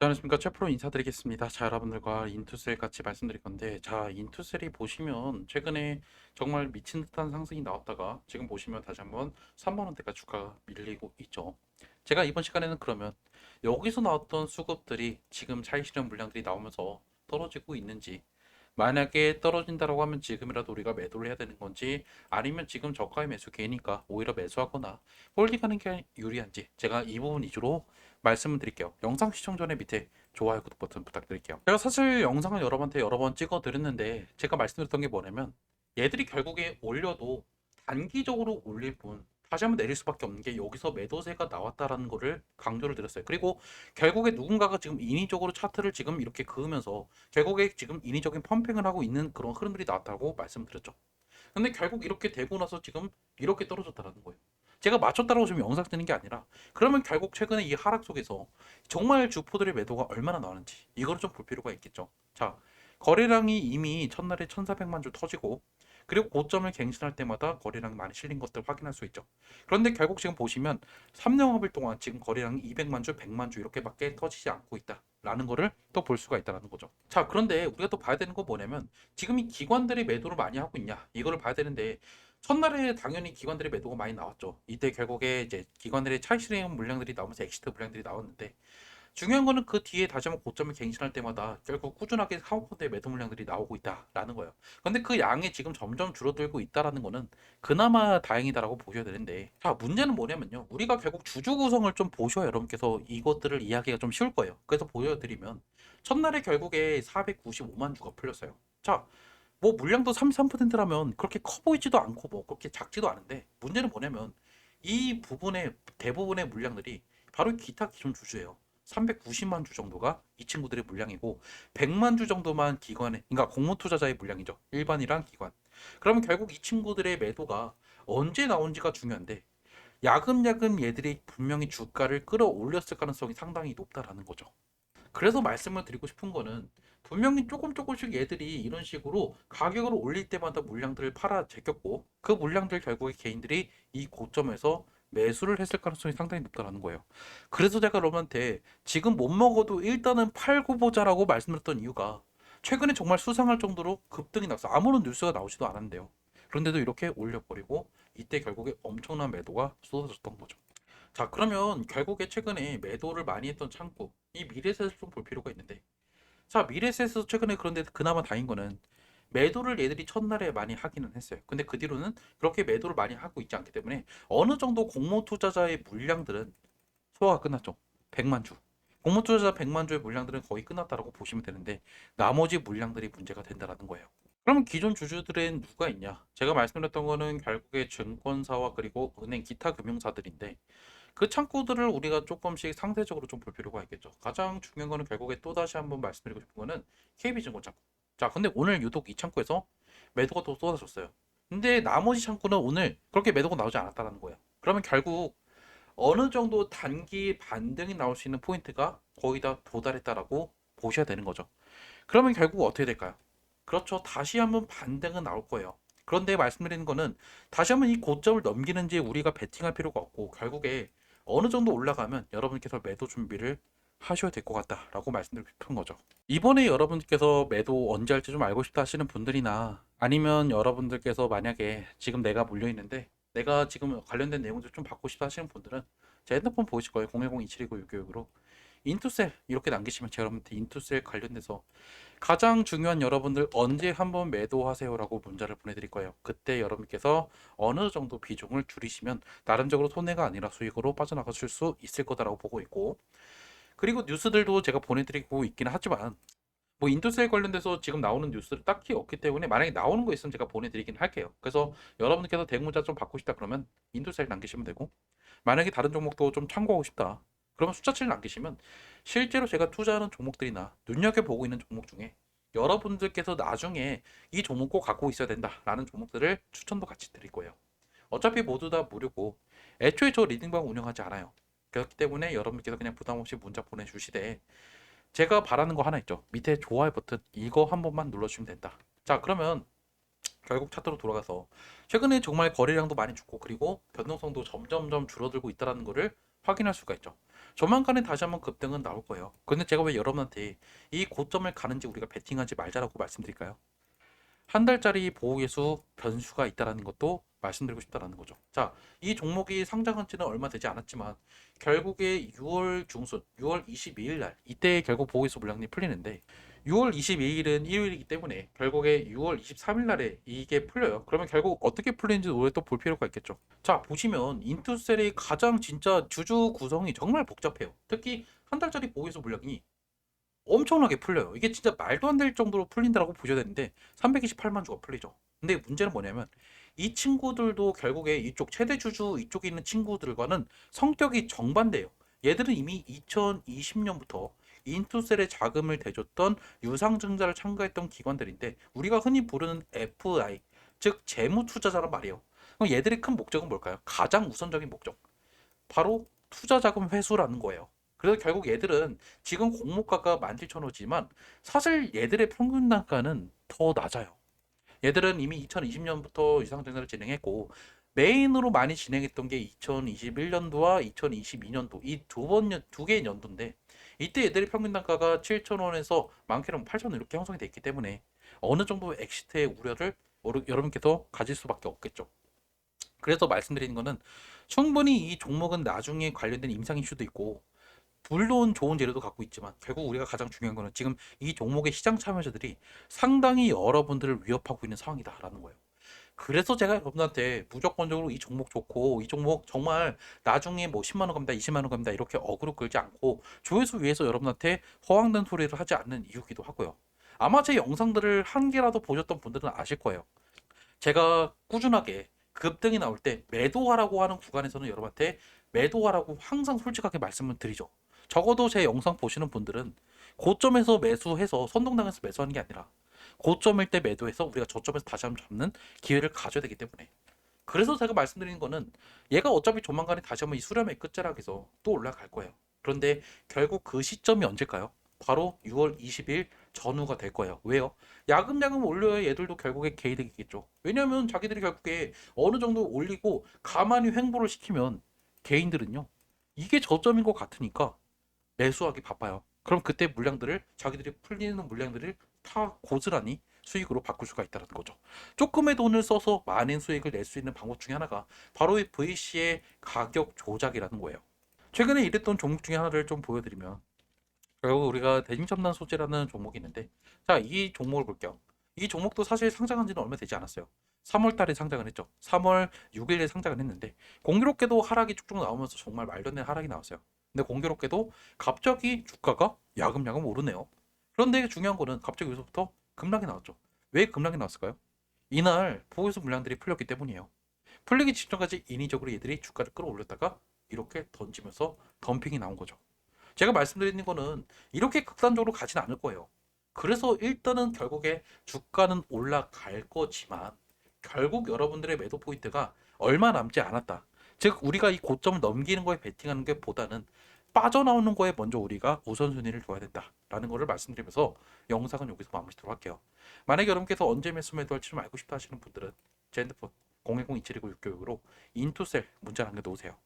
자, 안녕하십니까. 최프로 인사드리겠습니다. 자, 여러분들과 인투셀 같이 말씀드릴 건데, 자, 인투셀이 보시면 최근에 정말 미친 듯한 상승이 나왔다가 지금 보시면 다시 한번 3만원대가 주가가 밀리고 있죠. 제가 이번 시간에는 그러면 여기서 나왔던 수급들이 지금 차익 실현 물량들이 나오면서 떨어지고 있는지, 만약에 떨어진다라고 하면 지금이라도 우리가 매도를 해야 되는 건지, 아니면 지금 저가의 매수 기회니까 오히려 매수하거나 홀딩하는 게 유리한지, 제가 이 부분 위주로 말씀을 드릴게요. 영상 시청 전에 밑에 좋아요, 구독 버튼 부탁드릴게요. 제가 사실 영상을 여러분한테 여러 번 찍어 드렸는데 제가 말씀드렸던 게 뭐냐면 얘들이 결국에 올려도 단기적으로 올릴 뿐 다시 한번 내릴 수밖에 없는 게 여기서 매도세가 나왔다라는 거를 강조를 드렸어요. 그리고 결국에 누군가가 지금 인위적으로 차트를 지금 이렇게 그으면서 결국에 지금 인위적인 펌핑을 하고 있는 그런 흐름들이 나왔다고 말씀드렸죠. 근데 결국 이렇게 되고 나서 지금 이렇게 떨어졌다라는 거예요. 제가 맞췄다라고 지금 영상 뜨는 게 아니라 그러면 결국 최근에 이 하락 속에서 정말 주포들의 매도가 얼마나 나왔는지 이거를 좀볼 필요가 있겠죠. 자, 거래량이 이미 첫날에 1,400만 주 터지고 그리고 고점을 갱신할 때마다 거래량이 많이 실린 것들 확인할 수 있죠. 그런데 결국 지금 보시면 3영업일 동안 지금 거래량이 200만 주, 100만 주 이렇게밖에 터지지 않고 있다. 라는 거를 또 볼 수가 있다는 거죠. 자, 그런데 우리가 또 봐야 되는 건 뭐냐면 지금 이 기관들이 매도를 많이 하고 있냐 이거를 봐야 되는데 첫날에 당연히 기관들의 매도가 많이 나왔죠. 이때 결국에 이제 기관들의 차익 실행 물량들이 나오면서 엑시트 물량들이 나왔는데 중요한 거는 그 뒤에 다시 한번 고점을 갱신할 때마다 결국 꾸준하게 사모펀드의 매도 물량들이 나오고 있다라는 거예요. 근데 그 양이 지금 점점 줄어들고 있다라는 거는 그나마 다행이다라고 보셔야 되는데 자 문제는 뭐냐면요. 우리가 결국 주주 구성을 좀 보셔야 여러분께서 이것들을 이해하기가 좀 쉬울 거예요. 그래서 보여드리면 첫날에 결국에 495만 주가 풀렸어요. 자, 뭐 물량도 33%라면 그렇게 커 보이지도 않고 뭐 그렇게 작지도 않은데 문제는 뭐냐면 이 부분의 대부분의 물량들이 바로 기타 기존 주주예요. 390만 주 정도가 이 친구들의 물량이고 100만 주 정도만 기관의 그러니까 공모 투자자의 물량이죠. 일반이랑 기관. 그러면 결국 이 친구들의 매도가 언제 나온지가 중요한데 야금야금 얘들이 분명히 주가를 끌어올렸을 가능성이 상당히 높다라는 거죠. 그래서 말씀을 드리고 싶은 거는 분명히 조금 조금씩 얘들이 이런 식으로 가격을 올릴 때마다 물량들을 팔아 제꼈고 그 물량들 결국에 개인들이 이 고점에서 매수를 했을 가능성이 상당히 높다라는 거예요. 그래서 제가 여러분한테 지금 못 먹어도 일단은 팔고 보자라고 말씀드렸던 이유가 최근에 정말 수상할 정도로 급등이 났어. 아무런 뉴스가 나오지도 않았는데요. 그런데도 이렇게 올려버리고 이때 결국에 엄청난 매도가 쏟아졌던 거죠. 자, 그러면 결국에 최근에 매도를 많이 했던 창구, 이 미래셋을 좀 볼 필요가 있는데, 자, 미래셋에서 최근에 그런데 그나마 다행인 거는 매도를 얘들이 첫날에 많이 하기는 했어요. 근데 그 뒤로는 그렇게 매도를 많이 하고 있지 않기 때문에 어느 정도 공모 투자자의 물량들은 소화가 끝났죠. 100만 주. 공모 투자자 100만 주의 물량들은 거의 끝났다라고 보시면 되는데 나머지 물량들이 문제가 된다라는 거예요. 그러면 기존 주주들은 누가 있냐? 제가 말씀드렸던 거는 결국에 증권사와 그리고 은행 기타 금융사들인데 그 창구들을 우리가 조금씩 상대적으로 좀 볼 필요가 있겠죠. 가장 중요한 거는 결국에 또 다시 한번 말씀드리고 싶은 거는 KB증권 창구. 자, 근데 오늘 유독 이 창구에서 매도가 또 쏟아졌어요. 근데 나머지 창구는 오늘 그렇게 매도가 나오지 않았다는 거예요. 그러면 결국 어느 정도 단기 반등이 나올 수 있는 포인트가 거의 다 도달했다라고 보셔야 되는 거죠. 그러면 결국 어떻게 될까요? 그렇죠. 다시 한번 반등은 나올 거예요. 그런데 말씀드리는 거는 다시 한번 이 고점을 넘기는지 우리가 베팅할 필요가 없고 결국에 어느 정도 올라가면 여러분께서 매도 준비를 하셔야 될 것 같다라고 말씀드리고 싶은 거죠. 이번에 여러분께서 매도 언제 할지 좀 알고 싶다 하시는 분들이나 아니면 여러분들께서 만약에 지금 내가 물려 있는데 내가 지금 관련된 내용들 좀 받고 싶다 하시는 분들은 제 핸드폰 보이실 거예요. 010-2729-696으로 인투셀 이렇게 남기시면 제가 여러분한테 인투셀 관련돼서 가장 중요한 여러분들 언제 한번 매도하세요라고 문자를 보내드릴 거예요. 그때 여러분께서 어느 정도 비중을 줄이시면 나름적으로 손해가 아니라 수익으로 빠져나가실 수 있을 거다라고 보고 있고 그리고 뉴스들도 제가 보내드리고 있기는 하지만 뭐 인투셀 관련돼서 지금 나오는 뉴스를 딱히 없기 때문에 만약에 나오는 거 있으면 제가 보내드리긴 할게요. 그래서 여러분께서 대문자 좀 받고 싶다 그러면 인투셀 남기시면 되고 만약에 다른 종목도 좀 참고하고 싶다. 그러면 숫자치를 남기시면 실제로 제가 투자하는 종목들이나 눈여겨보고 있는 종목 중에 여러분들께서 나중에 이 종목 꼭 갖고 있어야 된다라는 종목들을 추천도 같이 드릴 거예요. 어차피 모두 다 무료고 애초에 저 리딩방 운영하지 않아요. 그렇기 때문에 여러분께서 그냥 부담 없이 문자 보내주시되 제가 바라는 거 하나 있죠. 밑에 좋아요 버튼 이거 한 번만 눌러주시면 된다. 자 그러면 결국 차트로 돌아가서 최근에 정말 거래량도 많이 죽고 그리고 변동성도 점점점 줄어들고 있다는 거를 확인할 수가 있죠. 조만간에 다시 한번 급등은 나올 거예요. 근데 제가 왜 여러분한테 이 고점을 가는지 우리가 베팅하지 말자라고 말씀드릴까요? 한 달짜리 보호예수 변수가 있다라는 것도 말씀드리고 싶다라는 거죠. 자, 이 종목이 상장한 지는 얼마 되지 않았지만 결국에 6월 중순, 6월 22일 날 이때 결국 보호예수 물량이 풀리는데 6월 22일은 일요일이기 때문에 결국에 6월 23일 날에 이게 풀려요. 그러면 결국 어떻게 풀리는지 오래 또볼 필요가 있겠죠. 자, 보시면 인투셀의 가장 진짜 주주 구성이 정말 복잡해요. 특히 한 달짜리 보호예수 물량이 엄청나게 풀려요. 이게 진짜 말도 안 될 정도로 풀린다라고 보셔야 되는데 328만 주가 풀리죠. 근데 문제는 뭐냐면 이 친구들도 결국에 이쪽 최대 주주 이쪽에 있는 친구들과는 성격이 정반대예요. 얘들은 이미 2020년부터 인투셀에 자금을 대줬던 유상증자를 참가했던 기관들인데 우리가 흔히 부르는 FI 즉 재무 투자자란 말이에요. 그럼 얘들의 큰 목적은 뭘까요? 가장 우선적인 목적 바로 투자 자금 회수라는 거예요. 그래서 결국 얘들은 지금 공모가가 17,000원이지만 사실 얘들의 평균 단가는 더 낮아요. 얘들은 이미 2020년부터 유상증자를 진행했고 메인으로 많이 진행했던 게 2021년도와 2022년도 이 두 번 두 개의 연도인데 이때 얘들의 평균 단가가 7,000원에서 많게는 8,000원 이렇게 형성이 돼 있기 때문에 어느 정도 엑시트의 우려를 여러- 여러분께서 가질 수밖에 없겠죠. 그래서 말씀드리는 거는 충분히 이 종목은 나중에 관련된 임상 이슈도 있고 물론 좋은 재료도 갖고 있지만 결국 우리가 가장 중요한 거는 지금 이 종목의 시장 참여자들이 상당히 여러분들을 위협하고 있는 상황이다라는 거예요. 그래서 제가 여러분한테 무조건적으로 이 종목 좋고 이 종목 정말 나중에 뭐 10만 원 갑니다, 20만 원 갑니다 이렇게 어그로 끌지 않고 조회수 위해서 여러분한테 허황된 소리를 하지 않는 이유기도 하고요. 아마 제 영상들을 한 개라도 보셨던 분들은 아실 거예요. 제가 꾸준하게 급등이 나올 때 매도하라고 하는 구간에서는 여러분한테 매도하라고 항상 솔직하게 말씀을 드리죠. 적어도 제 영상 보시는 분들은 고점에서 매수해서 선동당해서 매수하는 게 아니라 고점일 때 매도해서 우리가 저점에서 다시 한번 잡는 기회를 가져야 되기 때문에 그래서 제가 말씀드리는 거는 얘가 어차피 조만간에 다시 한번 이 수렴의 끝자락에서 또 올라갈 거예요. 그런데 결국 그 시점이 언제일까요? 바로 6월 20일 전후가 될 거예요. 왜요? 야금야금 올려야 얘들도 결국에 개이득이겠죠. 왜냐하면 자기들이 결국에 어느 정도 올리고 가만히 횡보를 시키면 개인들은요 이게 저점인 것 같으니까 매수하기 바빠요. 그럼 그때 물량들을 자기들이 풀리는 물량들을 다 고스란히 수익으로 바꿀 수가 있다는 거죠. 조금의 돈을 써서 많은 수익을 낼 수 있는 방법 중에 하나가 바로 이 VC의 가격 조작이라는 거예요. 최근에 이랬던 종목 중에 하나를 좀 보여드리면 결국 우리가 대중첨단 소재라는 종목이 있는데 자 이 종목을 볼게요. 이 종목도 사실 상장한 지는 얼마 되지 않았어요. 3월 달에 상장을 했죠. 3월 6일에 상장을 했는데 공교롭게도 하락이 쭉쭉 나오면서 정말 말도 안 되는 하락이 나왔어요. 근데 공교롭게도 갑자기 주가가 야금야금 오르네요. 그런데 중요한 거는 갑자기 여기서부터 급락이 나왔죠. 왜 급락이 나왔을까요? 이날 보호수 물량들이 풀렸기 때문이에요. 풀리기 직전까지 인위적으로 얘들이 주가를 끌어올렸다가 이렇게 던지면서 덤핑이 나온 거죠. 제가 말씀드리는 거는 이렇게 극단적으로 가진 않을 거예요. 그래서 일단은 결국에 주가는 올라갈 거지만 결국 여러분들의 매도 포인트가 얼마 남지 않았다. 즉 우리가 이 고점을 넘기는 거에 베팅하는 게 보다는 빠져나오는 거에 먼저 우리가 우선순위를 둬야 된다라는 거를 말씀드리면서 영상은 여기서 마무리하도록 할게요. 만약에 여러분께서 언제 매수 매도할지 좀 알고 싶다 하시는 분들은 제 핸드폰 010-2729-696으로 인투셀 문자 남겨놓으세요.